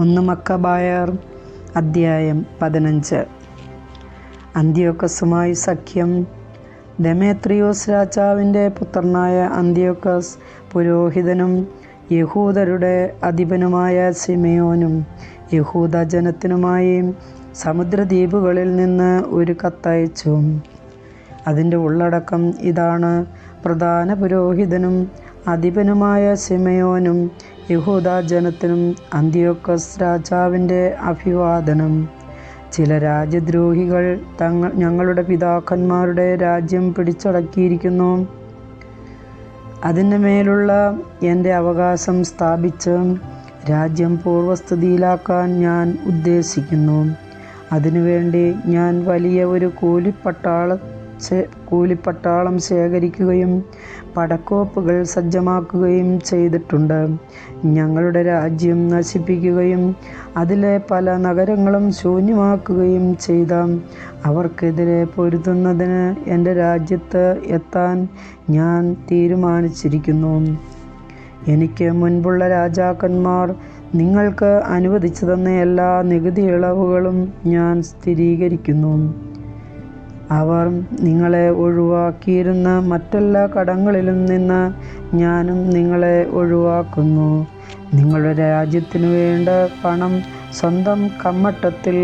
ഒന്ന് മക്കബായർ അദ്ധ്യായം പതിനഞ്ച്. അന്ത്യോക്കസുമായി സഖ്യം. ദമേത്രിയോസ് രാജാവിന്റെ പുത്രനായ അന്ത്യോക്കസ് പുരോഹിതനും യഹൂദരുടെ അധിപനുമായ സിമയോനും യഹൂദ ജനത്തിനുമായി സമുദ്രദ്വീപുകളിൽ നിന്ന് ഒരു കത്തയച്ചു. അതിന്റെ ഉള്ളടക്കം ഇതാണ്. പ്രധാന പുരോഹിതനും അധിപനുമായ സിമയോനും യഹൂദ ജനത്തിനും അന്ത്യോക്കസ് രാജാവിന്റെ അഭിവാദനം. ചില രാജ്യദ്രോഹികൾ തങ്ങൾ ഞങ്ങളുടെ പിതാക്കന്മാരുടെ രാജ്യം പിടിച്ചടക്കിയിരിക്കുന്നു. അതിന്റെ മേലുള്ള എന്റെ അവകാശം സ്ഥാപിച്ച് രാജ്യം പൂർവസ്ഥിതിയിലാക്കാൻ ഞാൻ ഉദ്ദേശിക്കുന്നു. അതിനുവേണ്ടി ഞാൻ വലിയ ഒരു കൂലിപ്പട്ടാള കൂലിപ്പട്ടാളം ശേഖരിക്കുകയും പടക്കോപ്പുകൾ സജ്ജമാക്കുകയും ചെയ്തിട്ടുണ്ട്. ഞങ്ങളുടെ രാജ്യം നശിപ്പിക്കുകയും അതിലെ പല നഗരങ്ങളും ശൂന്യമാക്കുകയും ചെയ്ത അവർക്കെതിരെ പൊരുതുന്നതിന് എന്റെ രാജ്യത്ത് എത്താൻ ഞാൻ തീരുമാനിച്ചിരിക്കുന്നു. എനിക്ക് മുൻപുള്ള രാജാക്കന്മാർ നിങ്ങൾക്ക് അനുവദിച്ചു തന്ന എല്ലാ നികുതി ഇളവുകളും ഞാൻ സ്ഥിരീകരിക്കുന്നു. അവർ നിങ്ങളെ ഒഴിവാക്കിയിരുന്ന മറ്റെല്ലാ കടങ്ങളിലും നിന്ന് ഞാനും നിങ്ങളെ ഒഴിവാക്കുന്നു. നിങ്ങളുടെ രാജ്യത്തിനു വേണ്ട പണം സ്വന്തം കമ്മട്ടത്തിൽ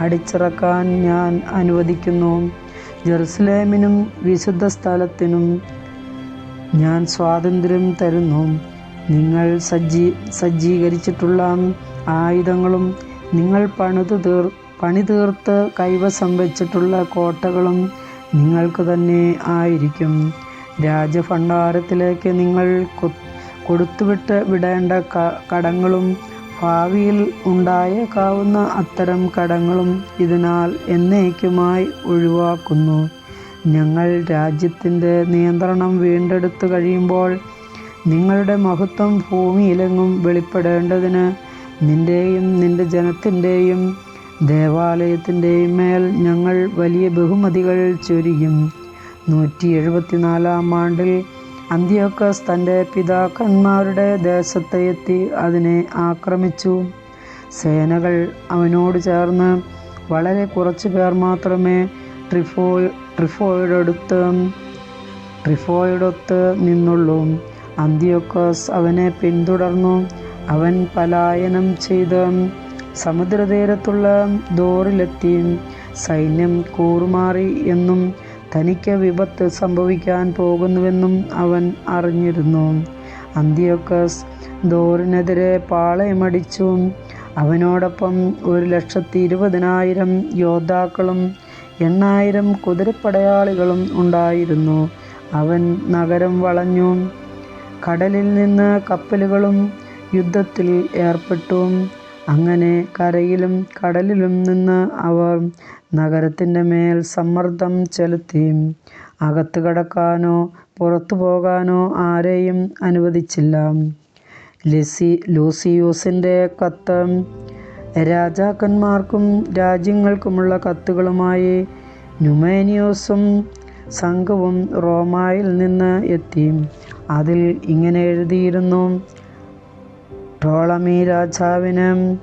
അടിച്ചിറക്കാൻ ഞാൻ അനുവദിക്കുന്നു. ജെറുസലേമിനും വിശുദ്ധ സ്ഥലത്തിനും ഞാൻ സ്വാതന്ത്ര്യം തരുന്നു. നിങ്ങൾ സജ്ജീ സജ്ജീകരിച്ചിട്ടുള്ള ആയുധങ്ങളും നിങ്ങൾ പണിതു തീർ പണി തീർത്ത് കൈവശം വെച്ചിട്ടുള്ള കോട്ടകളും നിങ്ങൾക്ക് തന്നെ ആയിരിക്കും. രാജഭണ്ഡാരത്തിലേക്ക് നിങ്ങൾ കൊടുത്തുവിട്ട് വിടേണ്ട കടങ്ങളും ഭാവിയിൽ ഉണ്ടായേക്കാവുന്ന അത്തരം കടങ്ങളും ഇതിനാൽ എന്നേക്കുമായി ഒഴിവാക്കുന്നു. ഞങ്ങൾ രാജ്യത്തിന്റെ നിയന്ത്രണം വീണ്ടെടുത്തു കഴിയുമ്പോൾ നിങ്ങളുടെ മഹത്വം ഭൂമിയിലെങ്ങും വെളിപ്പെടേണ്ടതിന് നിന്റെയും നിന്റെ ജനത്തിന്റെയും ദേവാലയത്തിന്റെയും മേൽ ഞങ്ങൾ വലിയ ബഹുമതികൾ ചൊരിയും. നൂറ്റി എഴുപത്തിനാലാം ആണ്ടിൽ അന്ത്യോക്കസ് തന്റെ പിതാക്കന്മാരുടെ ദേശത്ത് എത്തി അതിനെ ആക്രമിച്ചു. സേനകൾ അവനോട് ചേർന്ന് വളരെ കുറച്ച് പേർ മാത്രമേ ട്രിഫോ ട്രിഫോയിടടുത്ത് ട്രിഫോയോടൊത്ത് നിന്നുള്ളൂ. അന്ത്യോക്കസ് അവനെ പിന്തുടർന്നു. അവൻ പലായനം ചെയ്ത് സമുദ്രതീരത്തുള്ള ദോറിലെത്തി സൈന്യം കൂറുമാറി എന്നും തനിക്ക് വിപത്ത് സംഭവിക്കാൻ പോകുന്നുവെന്നും അവൻ അറിഞ്ഞിരുന്നു. അന്ത്യോക്കസ് ദോറിനെതിരെ പാളയമടിച്ചു. അവനോടൊപ്പം ഒരു ലക്ഷത്തി ഇരുപതിനായിരം യോദ്ധാക്കളും എണ്ണായിരം കുതിരപ്പടയാളികളും ഉണ്ടായിരുന്നു. അവൻ നഗരം വളഞ്ഞു. കടലിൽ നിന്ന് കപ്പലുകളും യുദ്ധത്തിൽ ഏർപ്പെട്ടു. അങ്ങനെ കരയിലും കടലിലും നിന്ന് അവർ നഗരത്തിന്റെ മേൽ സമ്മർദ്ദം ചെലുത്തി. അകത്ത് കടക്കാനോ പുറത്തു പോകാനോ ആരെയും അനുവദിച്ചില്ല. ലിസി ലൂസിയൂസിന്റെ കത്ത്. രാജാക്കന്മാർക്കും രാജ്യങ്ങൾക്കുമുള്ള കത്തുകളുമായി ന്യൂമേനിയോസും സംഘവും റോമായിൽ നിന്ന് എത്തി. അതിൽ ഇങ്ങനെ എഴുതിയിരുന്നു ടോളമി രാജാവിന്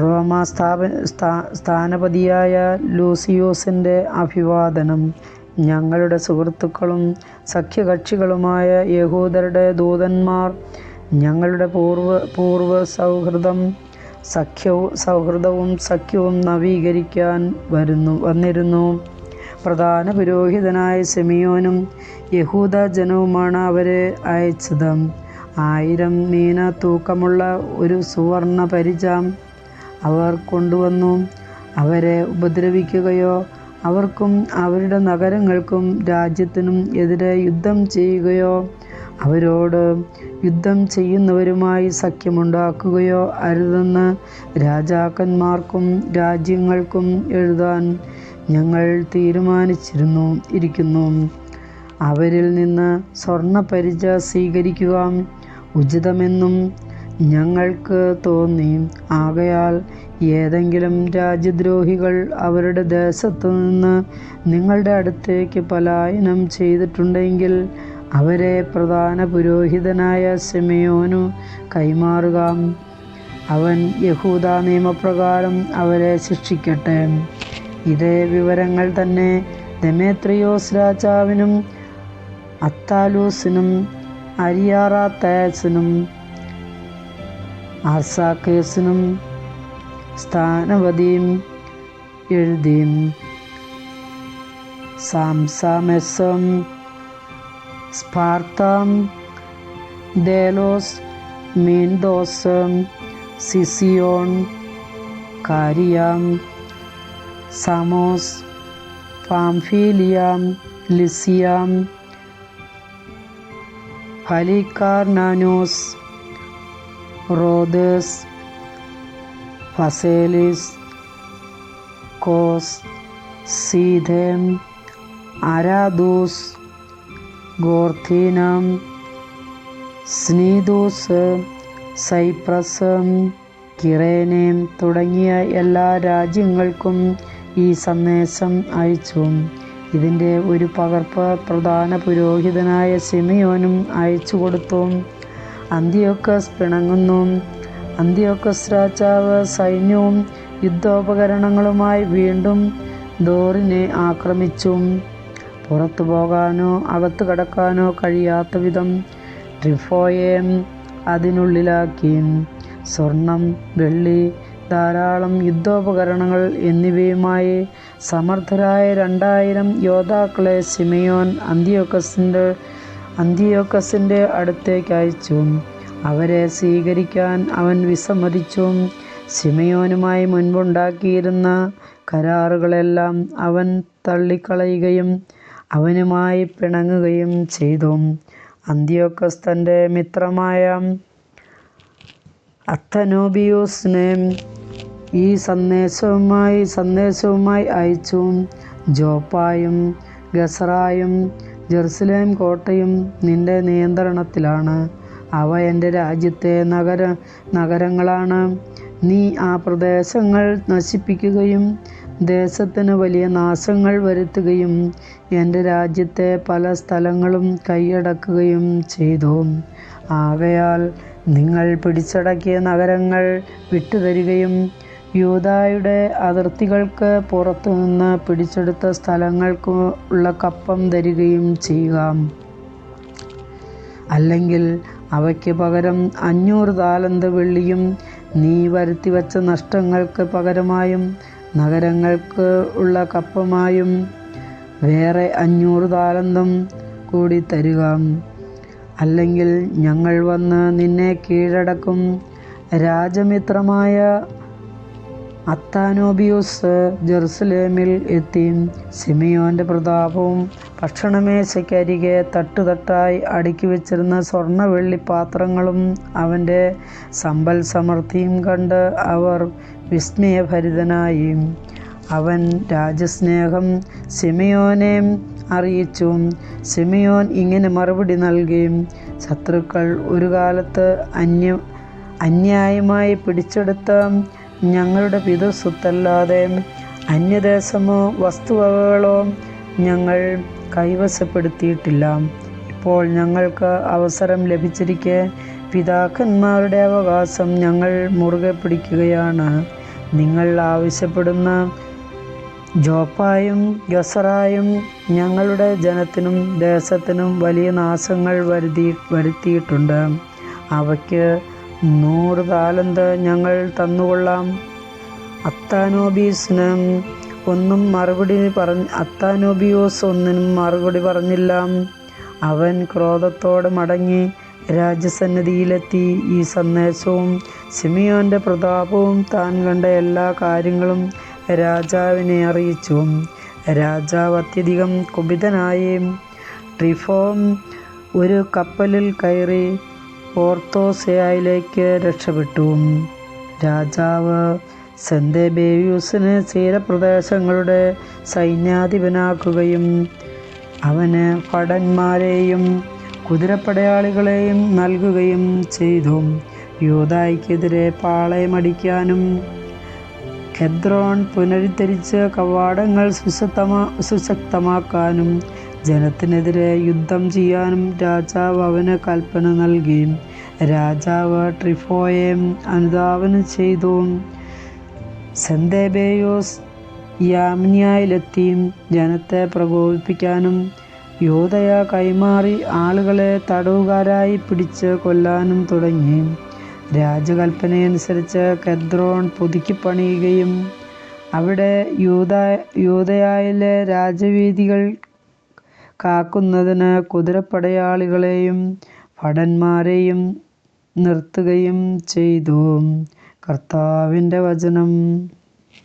റോമ സ്ഥാപ സ്ഥാനപതിയായ ലൂസിയോസിന്റെ അഭിവാദനം. ഞങ്ങളുടെ സുഹൃത്തുക്കളും സഖ്യകക്ഷികളുമായ യഹൂദരുടെ ദൂതന്മാർ ഞങ്ങളുടെ പൂർവ പൂർവ സൗഹൃദം സഖ്യവും സൗഹൃദവും സഖ്യവും നവീകരിക്കാൻ വരുന്നു വന്നിരുന്നു. പ്രധാന പുരോഹിതനായ സെമിയോനും യഹൂദ ജനവുമാണ് അവരെ അയച്ചത്. ആയിരം മീന തൂക്കമുള്ള ഒരു സുവർണ പരിച അവർ കൊണ്ടുവന്നു. അവരെ ഉപദ്രവിക്കുകയോ അവർക്കും അവരുടെ നഗരങ്ങൾക്കും രാജ്യത്തിനും എതിരെ യുദ്ധം ചെയ്യുകയോ അവരോട് യുദ്ധം ചെയ്യുന്നവരുമായി സഖ്യമുണ്ടാക്കുകയോ അരുതെന്ന് രാജാക്കന്മാർക്കും രാജ്യങ്ങൾക്കും എഴുതാൻ ഞങ്ങൾ തീരുമാനിച്ചിരുന്നു ഇരിക്കുന്നു. അവരിൽ നിന്ന് സ്വർണ പരിച സ്വീകരിക്കുക. ഉചിതമെന്നും ഞങ്ങൾക്ക് തോന്നി. ആകയാൽ ഏതെങ്കിലും രാജ്യദ്രോഹികൾ അവരുടെ ദേശത്തു നിന്ന് നിങ്ങളുടെ അടുത്തേക്ക് പലായനം ചെയ്തിട്ടുണ്ടെങ്കിൽ അവരെ പ്രധാന പുരോഹിതനായ സിമയോനു കൈമാറുക. അവൻ യഹൂദ നിയമപ്രകാരം അവരെ ശിക്ഷിക്കട്ടെ. ഇതേ വിവരങ്ങൾ തന്നെ ദമേത്രിയോസ് രാജാവിനും അത്താലൂസിനും അരിയാറാത്തയസിനും ആർസാക്കേസിനും സ്ഥാനപതിയും എഴുതിയും സാംസാമെസം സ്പാർത്താം ദേലോസ് മീൻദോസം സിസിയോൺ കാരിയാം സമോസ് പാംഫീലിയാം ലിസിയാം ഹലിക്കാർനാനോസ് റോദസ് ഫസേലിസ് കോസ് സീധേം അരാദൂസ് ഗോർത്തീനം സ്നീദൂസ് സൈപ്രസ് കിറേനേം തുടങ്ങിയ എല്ലാ രാജ്യങ്ങൾക്കും ഈ സന്ദേശം അയച്ചു. ഇതിന്റെ ഒരു പകർപ്പ് പ്രധാന പുരോഹിതനായ സിമിയോനും അയച്ചു കൊടുത്തു അന്ത്യോക്കസ് പിണങ്ങുന്നു. അന്ത്യോക്കസ് രാജാവ് സൈന്യവും യുദ്ധോപകരണങ്ങളുമായി വീണ്ടും ദോറിനെ ആക്രമിച്ചു. പുറത്തു പോകാനോ അകത്ത് കടക്കാനോ കഴിയാത്ത വിധം ട്രിഫോയെ അതിനുള്ളിലാക്കി. സ്വർണം വെള്ളി ധാരാളം യുദ്ധോപകരണങ്ങൾ എന്നിവയുമായി സമർത്ഥരായ രണ്ടായിരം യോദ്ധാക്കളെ സിമയോൻ അന്ത്യോക്കസിന്റെ അന്ത്യോക്കസിന്റെ അടുത്തേക്ക് അയച്ചു. അവരെ സ്വീകരിക്കാൻ അവൻ വിസമ്മതിച്ചു. സിമയോനുമായി മുൻപുണ്ടാക്കിയിരുന്ന കരാറുകളെല്ലാം അവൻ തള്ളിക്കളയുകയും അവനുമായി പിണങ്ങുകയും ചെയ്തു. അന്ത്യോക്കസ് തന്റെ മിത്രമായ അത്തനോബിയൂസിനെ ഈ സന്ദേശവുമായി സന്ദേശവുമായി അയച്ചു. ജോപ്പായും ഗസറായും ജെറുസലേം കോട്ടയും നിന്റെ നിയന്ത്രണത്തിലാണ്. അവ എന്റെ രാജ്യത്തെ നഗര നഗരങ്ങളാണ്. നീ ആ പ്രദേശങ്ങൾ നശിപ്പിക്കുകയും ദേശത്തിന് വലിയ നാശങ്ങൾ വരുത്തുകയും എന്റെ രാജ്യത്തെ പല സ്ഥലങ്ങളും കൈയടക്കുകയും ചെയ്തു. ആകയാൽ നിങ്ങൾ പിടിച്ചടക്കിയ നഗരങ്ങൾ വിട്ടുതരികയും യൂതായുടെ അതിർത്തികൾക്ക് പുറത്തുനിന്ന് പിടിച്ചെടുത്ത സ്ഥലങ്ങൾക്ക് ഉള്ള കപ്പം തരികയും ചെയ്യുക. അല്ലെങ്കിൽ അവയ്ക്ക് പകരം അഞ്ഞൂറ് താലന്ത് വെള്ളിയും നീ വരുത്തിവച്ച നഷ്ടങ്ങൾക്ക് പകരമായും നഗരങ്ങൾക്ക് ഉള്ള കപ്പമായും വേറെ അഞ്ഞൂറ് താലന്തും കൂടി തരിക. അല്ലെങ്കിൽ ഞങ്ങൾ വന്ന് നിന്നെ കീഴടക്കും. രാജമിത്രമായ അത്താനോബിയൂസ് ജെറുസലേമിൽ എത്തി. സിമിയോന്റെ പ്രതാപവും ഭക്ഷണമേശയ്ക്കരികെ തട്ടുതട്ടായി അടുക്കി വെച്ചിരുന്ന സ്വർണ വെള്ളി പാത്രങ്ങളും അവന്റെ സമ്പൽ സമൃദ്ധിയും കണ്ട് അവർ വിസ്മയഭരിതനായി. അവൻ രാജസ്നേഹം സിമിയോനെ അറിയിച്ചു. സിമിയോൻ ഇങ്ങനെ മറുപടി നൽകി ശത്രുക്കൾ ഒരു കാലത്ത് അന്യ അന്യായമായി പിടിച്ചെടുത്ത ഞങ്ങളുടെ പിതൃസ്വത്തല്ലാതെ അന്യദേശമോ വസ്തുവകകളോ ഞങ്ങൾ കൈവശപ്പെടുത്തിയിട്ടില്ല. ഇപ്പോൾ ഞങ്ങൾക്ക് അവസരം ലഭിച്ചിരിക്കെ പിതാക്കന്മാരുടെ അവകാശം ഞങ്ങൾ മുറുകെ പിടിക്കുകയാണ്. നിങ്ങൾ ആവശ്യപ്പെടുന്ന ജോപ്പായും ഗസറായും ഞങ്ങളുടെ ജനത്തിനും ദേശത്തിനും വലിയ നാശങ്ങൾ വരുത്തി വരുത്തിയിട്ടുണ്ട്. അവയ്ക്ക് നൂറ് താലന്ത് ഞങ്ങൾ തന്നുകൊള്ളാം. അത്താനോബീസിന് ഒന്നും മറുപടി പറഞ്ഞ് അത്താനോബിയോസ് ഒന്നിനും മറുപടി പറഞ്ഞില്ല. അവൻ ക്രോധത്തോടെ മടങ്ങി രാജസന്നിധിയിലെത്തി ഈ സന്ദേശവും സിമിയോന്റെ പ്രതാപവും താൻ കണ്ട എല്ലാ കാര്യങ്ങളും രാജാവിനെ അറിയിച്ചു. രാജാവ് അത്യധികം കുപിതനായി. ട്രിഫോം ഒരു കപ്പലിൽ കയറി ഓർത്തോസയായിലേക്ക് രക്ഷപ്പെട്ടു. രാജാവ് സെന്തേബേയൂസിനെ തീരപ്രദേശങ്ങളുടെ സൈന്യാധിപനാക്കുകയും അവന് ഭടന്മാരെയും കുതിരപ്പടയാളികളെയും നൽകുകയും ചെയ്തു. യോധായ്ക്കെതിരെ പാളയമടിക്കാനും ഖെദ്രോൺ പുനരുദ്ധരിച്ച് കവാടങ്ങൾ സുശക്തമാ സുശക്തമാക്കാനും ജനത്തിനെതിരെ യുദ്ധം ചെയ്യാനും രാജാവ് അവന് കൽപ്പന നൽകി. രാജാവ് ട്രിഫോയെ അനുധാവനം ചെയ്തു. സെന്തേബേയോസ് യാമിനിയായിലെത്തിയും ജനത്തെ പ്രകോപിപ്പിക്കാനും യോധയ കൈമാറി ആളുകളെ തടവുകാരായി പിടിച്ച് കൊല്ലാനും തുടങ്ങി. രാജകൽപ്പനയനുസരിച്ച് കെദ്രോൺ പുതുക്കി പണിയുകയും അവിടെ യൂത യൂതയായിലെ രാജവീതികൾ കാക്കുന്നതിന് കുതിരപ്പടയാളികളെയും ഭടന്മാരെയും നിർത്തുകയും ചെയ്തു. കർത്താവിന്റെ വചനം.